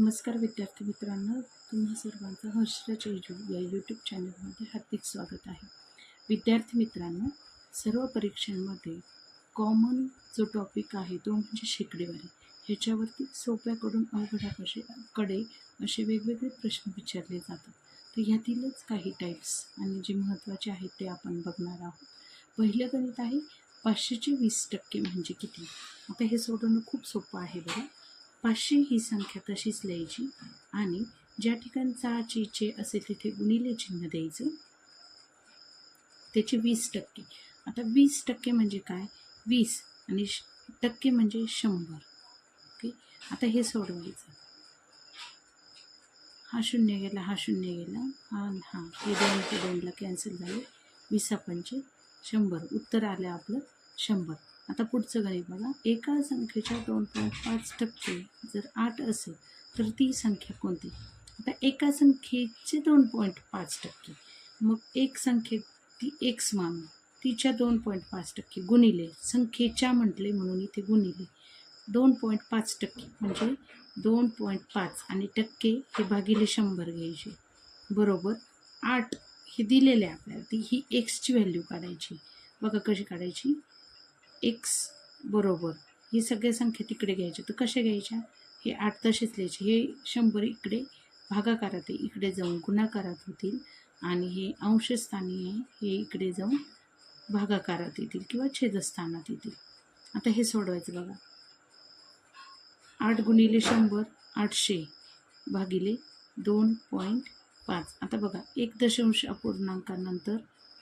नमस्कार विद्यार्थी मित्रांनो तुम्हा सर्वांचं हर्षराज एजू या यूट्यूब चॅनलमध्ये हार्दिक स्वागत आहे. विद्यार्थी मित्रांनो सर्व परीक्षांमध्ये कॉमन जो टॉपिक आहे तो म्हणजे शेकडेवारी. ह्याच्यावरती सोप्याकडून अवघडाकडे कडे असे वेगवेगळे प्रश्न विचारले जातात. तर ह्यातीलच काही टाईप्स आणि जे महत्त्वाचे आहेत ते आपण बघणार आहोत. पहिलं गणित आहे पाचशेचे वीस टक्के म्हणजे किती? आता हे सोडवणं खूप सोपं आहे बरं. पाचशे ही संख्या तशीच लिहायची. आणि ज्या ठिकाणी चाची चे असेल तिथे गुणिले चिन्ह द्यायचं. त्याचे वीस टक्के. आता वीस टक्के म्हणजे काय? वीस आणि श- टक्के म्हणजे शंभर. ओके? आता हे सोडवायचं. हा शून्य गेला हा शून्य गेला. हा हा. हे दोन ते दोनला कॅन्सल झाले. वीसा पंचे शंभर. उत्तर आलं आपलं शंभर. आता पुढचं गणित बघा. एका संख्येच्या दोन पॉईंट पाच टक्के जर आठ असेल तर ती संख्या कोणती? आता एका संख्येचे दोन पॉईंट पाच टक्के. मग एक संख्ये ती एक्स मानू. तिच्या दोन पॉईंट पाच टक्के गुणिले. संख्येच्या म्हटले म्हणून इथे गुणिले. दोन पॉईंट पाच टक्के म्हणजे दोन पॉईंट पाच आणि टक्के हे भागिले शंभर घ्यायचे. बरोबर? आठ हे दिलेले आहे आपल्याला. ती ही एक्सची व्हॅल्यू काढायची. बघा कशी काढायची? एक्स बरोबर. ही सगळ्या संख्या तिकडे घ्यायच्या तर कशा घ्यायच्या हे आठ तसेच लिहायचे. हे शंभर इकडे भागाकारात आहे. इकडे जाऊन गुणाकारात होतील. आणि हे अंशस्थानी आहे. हे इकडे जाऊन भागाकारात येतील किंवा छेदस्थानात येतील. आता हे सोडवायचं बघा. आठ गुणिले शंभर आठशे भागिले दोन पॉईंट पाच. आता बघा एक दशांश अपूर्णांकानंतर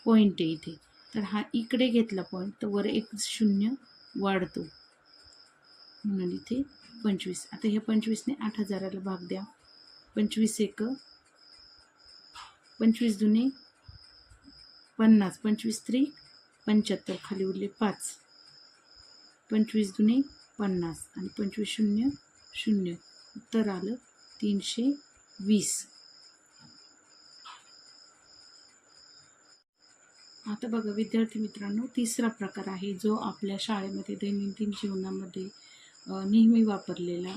पॉईंट आहे इथे. तर हा इकडे घेतला पॉईंट तर वर एक शून्य वाढतो. म्हणून इथे पंचवीस. आता ह्या पंचवीसने आठ हजाराला भाग द्या. पंचवीस एक पंचवीस दुने पन्नास. पंचवीस त्री पंच्याहत्तर. खाली उरले पाच. पंचवीस दुने पन्नास. आणि पंचवीस शून्य शून्य. उत्तर आलं तीनशे वीस. आता बघा विद्यार्थी मित्रांनो तिसरा प्रकार आहे जो आपल्या शाळेमध्ये दैनंदिन जीवनामध्ये नेहमी वापरलेला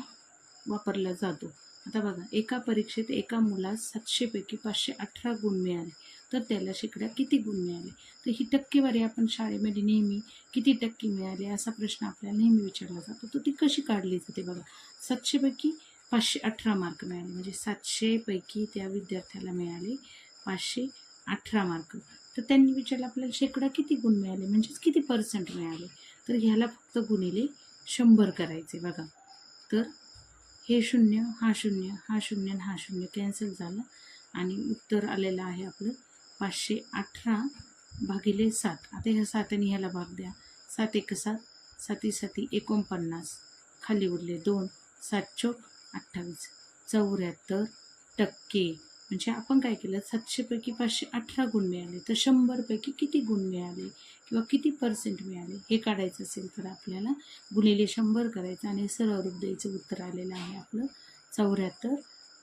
वापरला जातो. आता बघा एका परीक्षेत एका मुलास सातशेपैकी पाचशे अठरा गुण मिळाले. तर त्याला शेकड्या किती गुण मिळाले? तर ही टक्केवारी आपण शाळेमध्ये नेहमी किती टक्के मिळाले असा प्रश्न आपल्याला नेहमी विचारला जातो. तर ती कशी काढली जाते बघा? सातशेपैकी पाचशे अठरा मार्क मिळाले. म्हणजे सातशेपैकी त्या विद्यार्थ्याला मिळाले पाचशे अठरा मार्क. तर त्यांनी विचारलं आपल्याला शेकडा किती गुण मिळाले? म्हणजेच किती पर्सेंट मिळाले? तर ह्याला फक्त गुणिले शंभर करायचे बघा. तर हे शून्य हा शून्य हा शून्य आणि हा शून्य कॅन्सल झालं आणि उत्तर आलेलं आहे आपलं पाचशे अठरा भागिले सात. आता ह्या साताने ह्याला भाग द्या. सात एक सात साती साती एकोणपन्नास. खाली उरले दोन सात चोक अठ्ठावीस. चौऱ्याहत्तर टक्के. म्हणजे आपण काय केलं? सातशेपैकी पाचशे अठरा गुण मिळाले. तर शंभरपैकी किती गुण मिळाले? किंवा किती पर्सेंट मिळाले? हे काढायचं असेल तर आपल्याला गुणिले शंभर करायचं आणि सरळ रूप द्यायचं उत्तर आलेलं आहे आपलं चौऱ्याहत्तर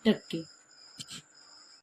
टक्के.